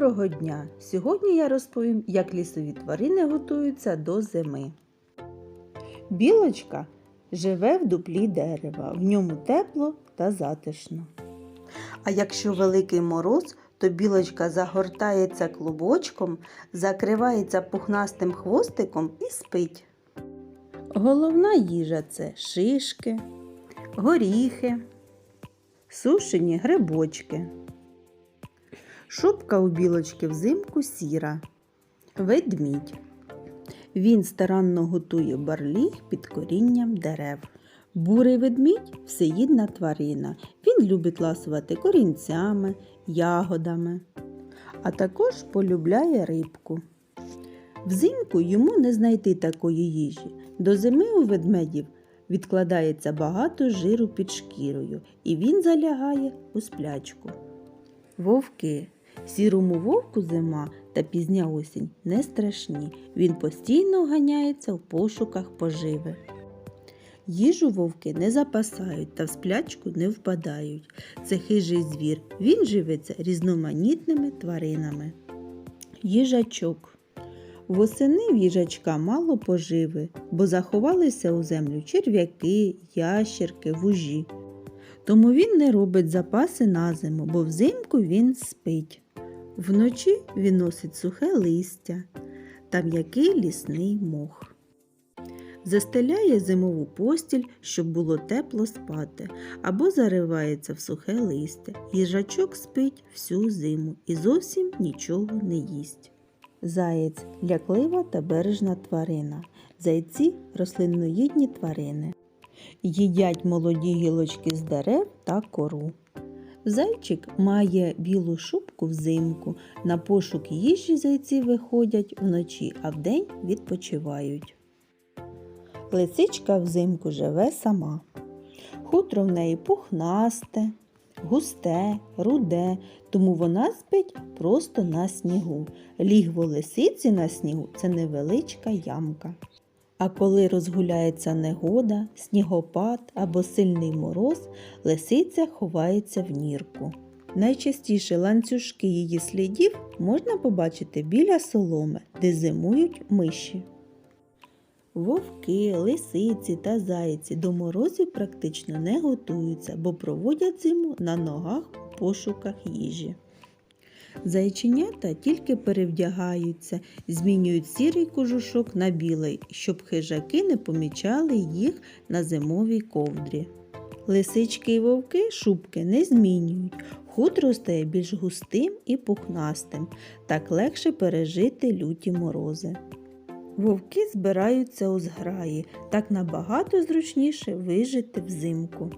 Доброго дня! Сьогодні я розповім, як лісові тварини готуються до зими. Білочка живе в дуплі дерева, в ньому тепло та затишно. А якщо великий мороз, то білочка загортається клубочком, закривається пухнастим хвостиком і спить. Головна їжа це шишки, горіхи, сушені грибочки. Шубка у білочки взимку сіра. Ведмідь. Він старанно готує барліг під корінням дерев. Бурий ведмідь всеїдна тварина. Він любить ласувати корінцями, ягодами, а також полюбляє рибку. Взимку йому не знайти такої їжі. До зими у ведмедів відкладається багато жиру під шкірою, і він залягає у сплячку. Вовки. Сірому вовку зима та пізня осінь не страшні. Він постійно ганяється в пошуках поживи. Їжу вовки не запасають та в сплячку не впадають. Це хижий звір. Він живиться різноманітними тваринами. Їжачок. Восени в їжачка мало поживи, бо заховалися у землю черв'яки, ящерки, вужі. Тому він не робить запаси на зиму, бо взимку він спить. Вночі він носить сухе листя та м'який лісний мох. Застеляє зимову постіль, щоб було тепло спати, або заривається в сухе листя. Їжачок спить всю зиму і зовсім нічого не їсть. Заєць ляклива та бережна тварина. Зайці рослинноїдні тварини. Їдять молоді гілочки з дерев та кору. Зайчик має білу шубку взимку. На пошук їжі зайці виходять вночі, а вдень відпочивають. Лисичка взимку живе сама. Хутро в неї пухнасте, густе, руде, тому вона спить просто на снігу. Лігво лисиці на снігу це невеличка ямка. А коли розгуляється негода, снігопад або сильний мороз, лисиця ховається в нірку. Найчастіше ланцюжки її слідів можна побачити біля соломи, де зимують миші. Вовки, лисиці та зайці до морозів практично не готуються, бо проводять зиму на ногах у пошуках їжі. Зайченята тільки перевдягаються, змінюють сірий кожушок на білий, щоб хижаки не помічали їх на зимовій ковдрі. Лисички і вовки шубки не змінюють, хутро стає більш густим і пухнастим, так легше пережити люті морози. Вовки збираються у зграї, так набагато зручніше вижити взимку.